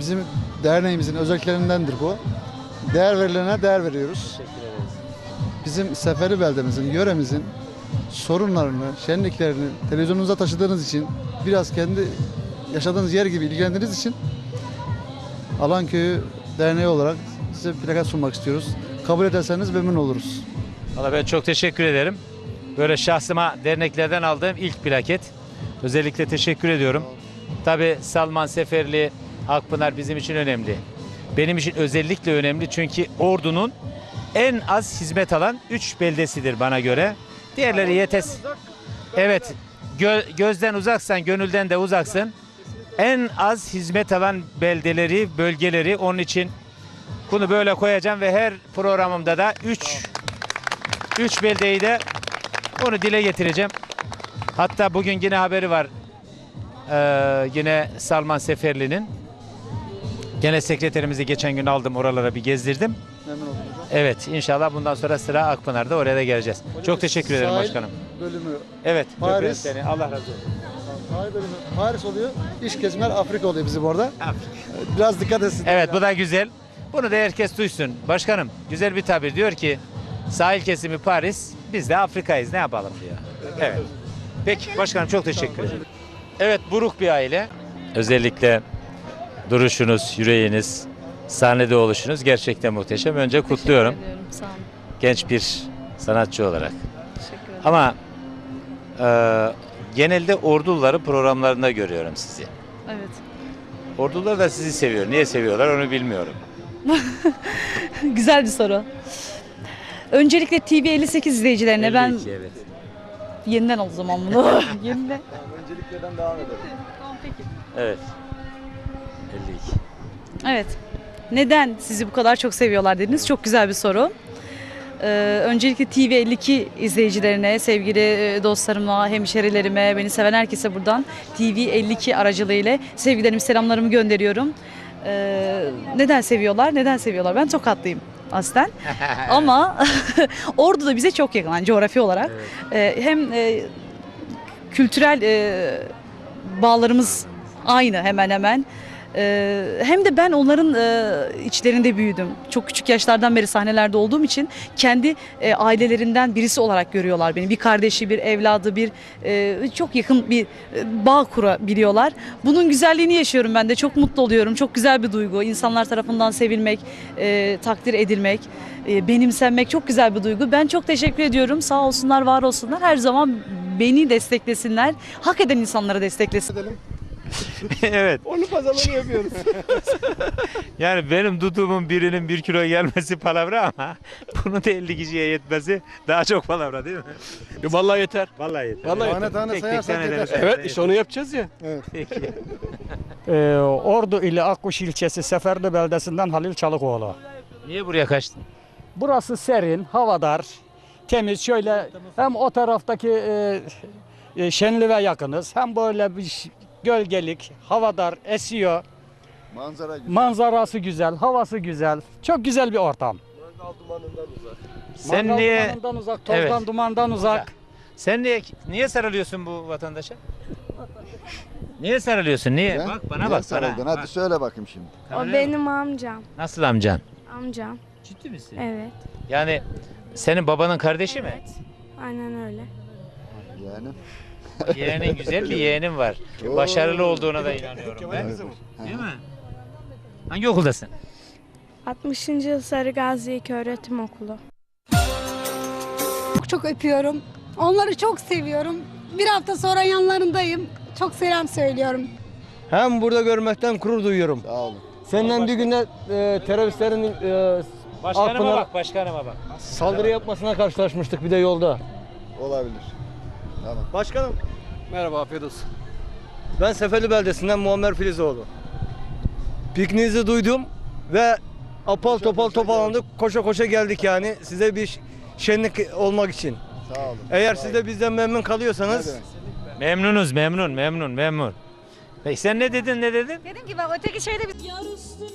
bizim derneğimizin özelliklerindendir bu. Değer verilene değer veriyoruz. Teşekkür ederiz. Bizim Seferi beldemizin, yöremizin sorunlarını, şenliklerini televizyonunuza taşıdığınız için biraz kendi yaşadığınız yer gibi ilgilendiğiniz için Alan Köyü Derneği olarak size plakat sunmak istiyoruz. Kabul ederseniz memnun oluruz. Valla ben çok teşekkür ederim. Böyle şahsıma derneklerden aldığım ilk plaket. Özellikle teşekkür ediyorum. Tabi Salman Seferli, Akpınar bizim için önemli. Benim için özellikle önemli çünkü ordunun en az hizmet alan 3 beldesidir bana göre. Diğerleri yetes. Evet. gö- gözden uzaksan, gönülden de uzaksın. En az hizmet alan beldeleri, bölgeleri onun için bunu böyle koyacağım ve her programımda da 3 3 beldeyi de onu dile getireceğim. Hatta bugün yine haberi var. Ee, yine Salman Seferli'nin. Genel sekreterimizi geçen gün aldım oralara bir gezdirdim. Memnun oldum hocam. Evet inşallah bundan sonra sıra Akpınar'da oraya da geleceğiz. Çok teşekkür ederim Sahil başkanım. Bölümü, Evet. Paris. öpüyorum Seni. Allah razı olsun. sahil bölümü Paris oluyor. İş kesimler Afrika oluyor bizim orada. Biraz dikkat etsin. Evet bu da güzel. Bunu da herkes duysun. Başkanım güzel bir tabir diyor ki sahil kesimi Paris biz de Afrika'yız ne yapalım diyor. Evet. Peki başkanım çok teşekkür ederim. Evet buruk bir aile. Özellikle duruşunuz, yüreğiniz, sahnede oluşunuz gerçekten muhteşem. Önce kutluyorum Teşekkür ediyorum. Sağ olun. genç bir sanatçı olarak. Teşekkür ederim. Ama e, genelde orduları programlarında görüyorum sizi. Evet. Ordular da sizi seviyor. Niye seviyorlar onu bilmiyorum. Güzel bir soru. Öncelikle TV 58 izleyicilerine ben 52, evet. Yeniden o zaman bunu. yeniden. Önceliklerden devam edelim. Tamam peki. Evet. 52. Evet. Neden sizi bu kadar çok seviyorlar dediniz? Çok güzel bir soru. Ee, öncelikle TV 52 izleyicilerine, sevgili e, dostlarıma, hemşerilerime, beni seven herkese buradan TV 52 aracılığıyla sevgilerimi, selamlarımı gönderiyorum. Ee, neden seviyorlar? Neden seviyorlar? Ben Tokatlıyım aslen. Ama Ordu da bize çok yakın yani coğrafi olarak. Ee, hem e, kültürel e, bağlarımız aynı hemen hemen. Ee, hem de ben onların e, içlerinde büyüdüm. Çok küçük yaşlardan beri sahnelerde olduğum için kendi e, ailelerinden birisi olarak görüyorlar beni. Bir kardeşi, bir evladı, bir e, çok yakın bir bağ kurabiliyorlar. Bunun güzelliğini yaşıyorum ben de. Çok mutlu oluyorum. Çok güzel bir duygu. İnsanlar tarafından sevilmek, takdir edilmek, benimsenmek çok güzel bir duygu. Ben çok teşekkür ediyorum. Sağ olsunlar, var olsunlar. Her zaman beni desteklesinler. Hak eden insanları desteklesin. evet. Onu pazarlama yapıyoruz. Yani benim duduğumun birinin bir kilo gelmesi palavra ama bunun da 50 kişiye yetmesi daha çok palavra değil mi? Ya vallahi yeter. Vallahi yeter. Vallahi Tane tane Tek tek sayarsak tane yeter. de- Evet işte onu yapacağız ya. Peki. Ee, Ordu ili Akkuş ilçesi Seferli beldesinden Halil Çalıkoğlu. Niye buraya kaçtın? Burası serin, havadar, temiz. Şöyle hem o taraftaki e, e, Şenlive yakınız hem böyle bir gölgelik, havadar, esiyor. Manzara güzel. Manzarası güzel, havası güzel. Çok güzel bir ortam. Sen Mangal niye dumanından uzak, tozdan Evet. dumandan uzak. sen niye niye sarılıyorsun bu vatandaşa? Niye sarılıyorsun? Niye? Ben? Bak bana Niye bak sarıldın? bana. Hadi söyle bakayım şimdi. O Kameraya bak. benim amcam. Nasıl amcan? Amcam. Ciddi misin? Evet. Yani senin babanın kardeşi mi? Aynen öyle. Yani. Yeğenin güzel bir yeğenin var. Oo. Başarılı olduğuna da inanıyorum ben. Değil mi? Hangi okuldasın? 60. yıl Sarı Gazi İlköğretim Okulu. Çok çok öpüyorum. Onları çok seviyorum. Bir hafta sonra yanlarındayım. Çok selam söylüyorum. Hem burada görmekten gurur duyuyorum. Sağ olun. Senden bir günde e, teröristlerin e, Başkanıma Akpınar- bak, başkanıma bak. saldırı yapmasına karşılaşmıştık bir de yolda. Olabilir. Tamam. Başkanım. Merhaba afiyet olsun. Ben Sefeli beldesinden Muammer Filizoğlu. Pikniğinizi duydum ve apal topal toparlandık. Koşa koşa geldik yani size bir şenlik olmak için. Sağ olun. Eğer Sağ siz de bizden memnun kalıyorsanız? Memnunuz, memnun, memnun, memnun. Peki sen ne dedin, ne dedin? Dedim ki ben öteki şeyde biz Yar üstüne